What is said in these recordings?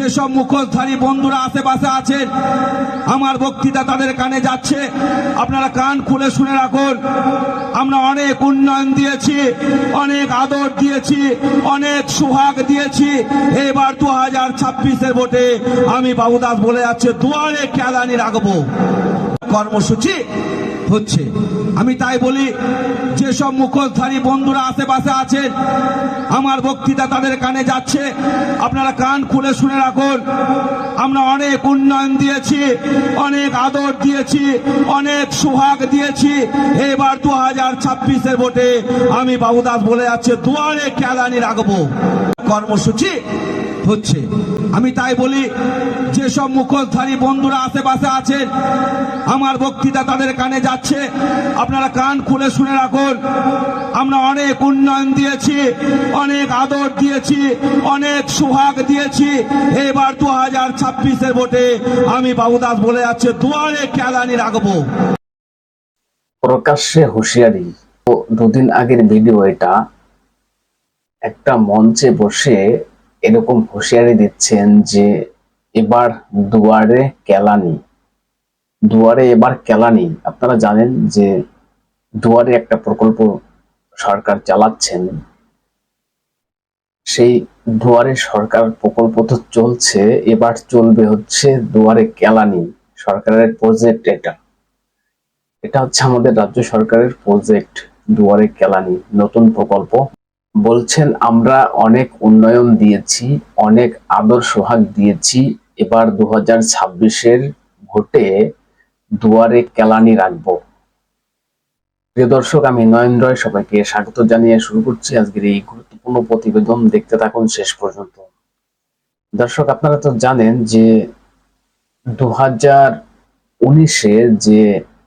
যেসব মুখোশধারী বন্ধুরা আশেপাশে আছেন, আমার বক্তৃতা তাদের কানে যাচ্ছে। আপনারা কান খুলে শুনে রাখুন। আমরা অনেক উন্নয়ন দিয়েছি, অনেক আদর দিয়েছি, অনেক সুহাগ দিয়েছি। এবার দু হাজার ছাব্বিশের ভোটে আমি বাবুদাস বলে যাচ্ছে, দুয়ারে কেলানি রাখব। কর্মসূচি হচ্ছে। আমি তাই বলি, যেসব মুখোশধারী বন্ধুরা আশেপাশে আছেন, আমার বক্তৃতা তাদের কানে যাচ্ছে। আপনারা কান খুলে শুনে রাখুন, আমরা অনেক উন্নয়ন দিয়েছি, অনেক আদর দিয়েছি, অনেক সুহাগ দিয়েছি। এবার দু হাজার ছাব্বিশের ভোটে আমি বাবুদাস বলে যাচ্ছে, দুয়ারে কেলানি রাখব। কর্মসূচি হচ্ছে। আমি তাই বলি, যেসব মুখোশধারী বন্ধুরা আশেপাশে আছেন আমার বক্তৃতা তাদের কানে যাচ্ছে। আপনারা কান খুলে শুনে রাখুন। আমরা অনেক উন্নয়ন দিয়েছি, অনেক আদর দিয়েছি, অনেক সুহাগ দিয়েছি। এবার দু হাজার ছাব্বিশের ভোটে আমি বাবুদাস বলে যাচ্ছে, দুয়ারে কেলানি রাখব। প্রকাশ্যে হুঁশিয়ারি। দুদিন আগের ভিডিও এটা। একটা মঞ্চে বসে এরকম হুঁশিয়ারি দিচ্ছেন যে এবার দুয়ারে কেলানি দুয়ারে এবার কেলানি আপনারা জানেন যে দুয়ারে একটা প্রকল্প সরকার চালাচ্ছেন। সেই দুয়ারে সরকার প্রকল্প তো চলছে, এবার চলবে হচ্ছে দুয়ারে কেলানি সরকারের প্রজেক্ট এটা। এটা হচ্ছে আমাদের রাজ্য সরকারের প্রজেক্ট দুয়ারে কেলানি নতুন প্রকল্প। বলছেন, আমরা অনেক উন্নয়ন দিয়েছি, অনেক আদর সোহাগ দিয়েছি। এবার দু হাজার ছাব্বিশের ভোটে দুয়ারে কেলানি রাখব। প্রিয় দর্শক, আমি নয়ন রয় সবাইকে স্বাগত জানিয়ে শুরু করছি আজকের এই গুরুত্বপূর্ণ প্রতিবেদন। দেখতে থাকুন শেষ পর্যন্ত। দর্শক, আপনারা তো জানেন যে দু হাজার উনিশে যে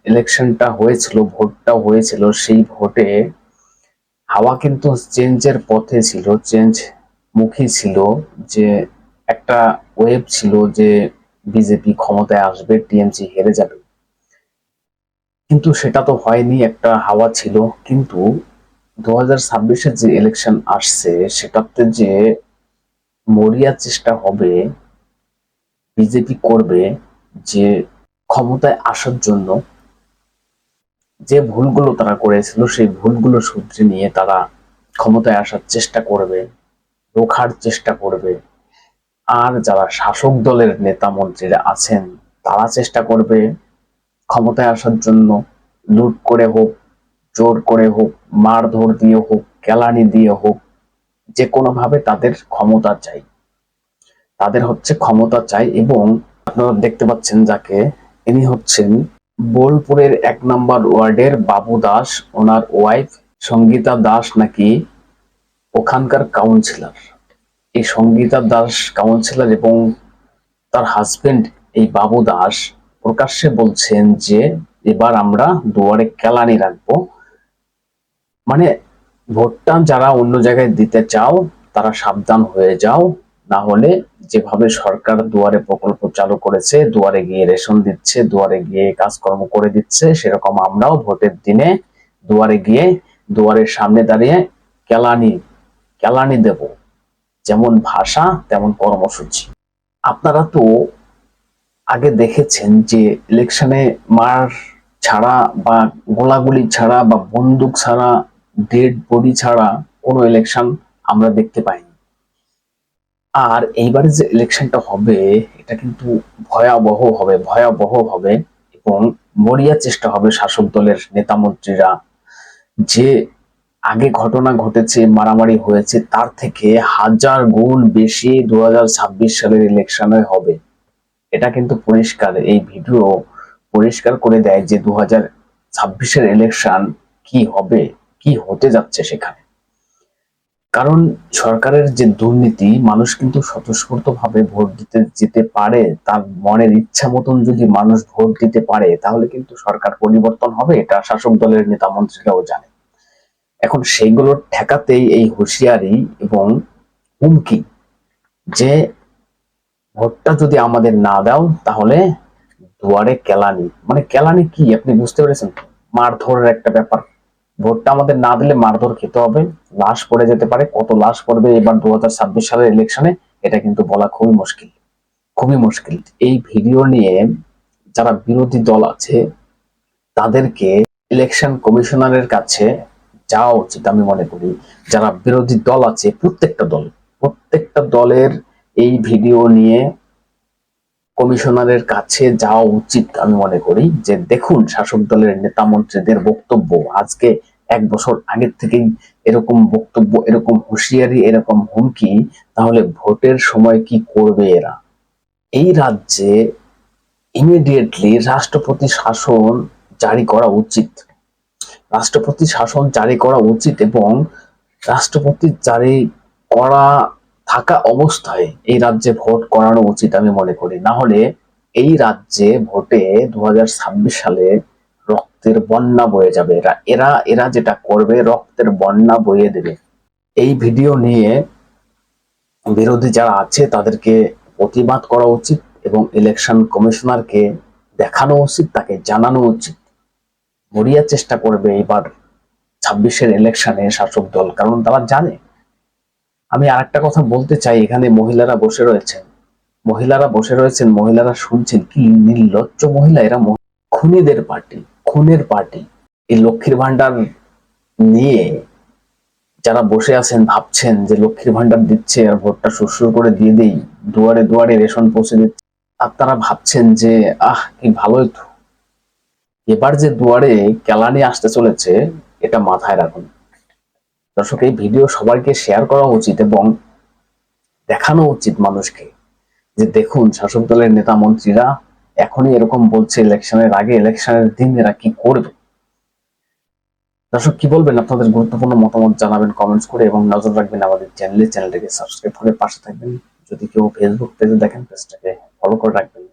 ইলেকশনটা হয়েছিল, ভোটটা হয়েছিল, সেই ভোটে হাওয়া কিন্তু চেঞ্জের পথে ছিল চেঞ্জ মুখী ছিল যে একটা ওয়েব ছিল যে বিজেপি ক্ষমতায় আসবে টিএমসি হেরে যাবে। কিন্তু সেটা তো হয়নি, একটা হাওয়া ছিল। কিন্তু দু হাজার যে ইলেকশন আসছে, সেটাতে যে মরিয়া চেষ্টা হবে বিজেপি করবে যে ক্ষমতায় আসার জন্য যে ভুলগুলো তারা করেছিল, সেই ভুলগুলো শুধরে নিয়ে তারা ক্ষমতায় আসার চেষ্টা করবে, রোখার চেষ্টা করবে। আর যারা শাসক দলের নেতা মন্ত্রীরা আছেন, তারা চেষ্টা করবে ক্ষমতায় আসার জন্য। লুট করে হোক, জোর করে হোক, মারধর দিয়ে হোক, কেলানি দিয়ে হোক, যে কোনো ভাবে তাদের ক্ষমতা চাই। তাদের হচ্ছে ক্ষমতা চাই এবং আপনারা দেখতে পাচ্ছেন যাকে, ইনি হচ্ছেন বোলপুরের এক নম্বর ওয়ার্ডের বাবু দাস, ওনার ওয়াইফ সঙ্গীতা দাস নাকি ওখানকার কাউন্সিলর এই সঙ্গীতা দাস কাউন্সিলর এবং তার হাজবেন্ড এই বাবু দাস প্রকাশ্যে বলছেন যে, এবার আমরা দুয়ারে কেলানি রাখব। মানে ভোটটা যারা অন্য জায়গায় দিতে চাও, তারা সাবধান হয়ে যাও, না হলে যেভাবে সরকার দুয়ারে প্রকল্প চালু করেছে, দুয়ারে গিয়ে রেশন দিচ্ছে, দুয়ারে গিয়ে কাজকর্ম করে দিচ্ছে, সেরকম আমরাও ভোটের দিনে দুয়ারে গিয়ে দুয়ারের সামনে দাঁড়িয়ে কেলানি কেলানি দেব। যেমন ভাষা, তেমন কর্মসূচি। আপনারা তো আগে দেখেছেন যে ইলেকশনে মার ছাড়া বা গোলাগুলি ছাড়া বা বন্দুক ছাড়া, ডেড বডি ছাড়া কোনো ইলেকশন আমরা দেখতে পাইনি। আর এইবারে যে ইলেকশনটা হবে, এটা কিন্তু ভয়াবহ হবে ভয়াবহ হবে এবং মরিয়া চেষ্টা হবে শাসক দলের নেতা মন্ত্রীরা। যে আগে ঘটনা ঘটেছে, মারামারি হয়েছে, তার থেকে হাজার গুণ বেশি দু হাজার ছাব্বিশ সালের ইলেকশনে হবে। এটা কিন্তু পরিষ্কার। এই ভিডিও পরিষ্কার করে দেয় যে দু হাজার ছাব্বিশের ইলেকশন কি হবে, কি হতে যাচ্ছে সেখানে। কারণ সরকারের যে দুর্নীতি, মানুষ কিন্তু স্বতঃস্ফূর্ত ভাবে ভোট দিতে, যেতে পারে, তার মনের ইচ্ছা মতন যদি মানুষ ভোট দিতে পারে, তাহলে কিন্তু সরকার পরিবর্তন হবে, এটা শাসক দলের নেতা মন্ত্রীরাও জানে এখন সেইগুলো ঠেকাতেই এই হুঁশিয়ারি এবং হুমকি যে ভোটটা যদি আমাদের না দাও, তাহলে দুয়ারে কেলানি। মানে কেলানি কি? আপনি বুঝতে পেরেছেন মারধরের একটা ব্যাপার। ভোটটা আমাদের না দিলে মারধর খেতে হবে। লাশ পড়ে যেতে পারে। কত লাশ পড়বে এবার দু হাজার ছাব্বিশ সালের ইলেকশনে এটা কিন্তু বলা খুবই মুশকিল। খুবই মুশকিল। এই ভিডিও নিয়ে যারা বিরোধী দল আছে, তাদেরকে ইলেকশন কমিশনারের কাছে যাওয়া উচিত আমি মনে করি। যারা বিরোধী দল আছে, প্রত্যেকটা দল, প্রত্যেকটা দলের এই ভিডিও নিয়ে কমিশনারের কাছে যাওয়া উচিত আমি মনে করি। যে দেখুন, শাসক দলের নেতা মন্ত্রীদের বক্তব্য, আজকে এক বছর আগের থেকেই এরকম বক্তব্য, এরকম হুঁশিয়ারি, এরকম হুমকি, তাহলে ভোটের সময় কি করবে এরা? এই রাজ্যে ইমিডিয়েটলি রাষ্ট্রপতি শাসন জারি করা উচিত। রাষ্ট্রপতি শাসন জারি করা উচিত এবং রাষ্ট্রপতি জারি করা, থাকা অবস্থায় এই রাজ্যে ভোট করানো উচিত আমি মনে করি। না হলে এই রাজ্যে ভোটে দু হাজার ছাব্বিশ সালে রক্তের বন্যা বয়ে যাবে। এরা এরা এরা যেটা করবে, রক্তের বন্যা বয়ে দেবে। এই ভিডিও নিয়ে বিরোধী যারা আছে, তাদেরকে প্রতিবাদ করা উচিত এবং ইলেকশন কমিশনারকে দেখানো উচিত, তাকে জানানো উচিত। মরিয়া চেষ্টা করবে এবার ছাব্বিশের ইলেকশনে শাসক দল, কারণ তারা জানে। আমি আরেকটা কথা বলতে চাই, এখানে মহিলারা বসে রয়েছেন মহিলারা বসে রয়েছেন, মহিলারা শুনছেন কি নির্লজ্জ মহিলা, এরা খুনিদের পার্টি। খুনের পার্টি। এই লক্ষ্মীর ভান্ডার নিয়ে যারা বসে আছেন, ভাবছেন যে লক্ষ্মীর ভান্ডার দিচ্ছে আর ভোটটা সুরসুর করে দিয়ে দেই, দুয়ারে দুয়ারে রেশন পৌঁছে দিচ্ছে আপনারা ভাবছেন যে, আহ, কি ভালোই তো। এবার যে দুয়ারে কেলানি আসতে চলেছে, এটা মাথায় রাখুন। দর্শক, এই ভিডিও সবাইকে শেয়ার করা উচিত এবং দেখানো উচিত মানুষকে যে দেখুন, শাসক দলের নেতা মন্ত্রীরা এখনই এরকম বলছে ইলেকশনের আগে ইলেকশনের দিন এরা কি করবে? দর্শক, কি বলবেন? আপনাদের গুরুত্বপূর্ণ মতামত জানাবেন কমেন্টস করে এবং নজর রাখবেন আমাদের চ্যানেলে চ্যানেলটাকে সাবস্ক্রাইব করে পাশে থাকবেন। যদি কেউ ফেসবুক পেজে দেখেন পেজটাকে ফলো করে রাখবেন।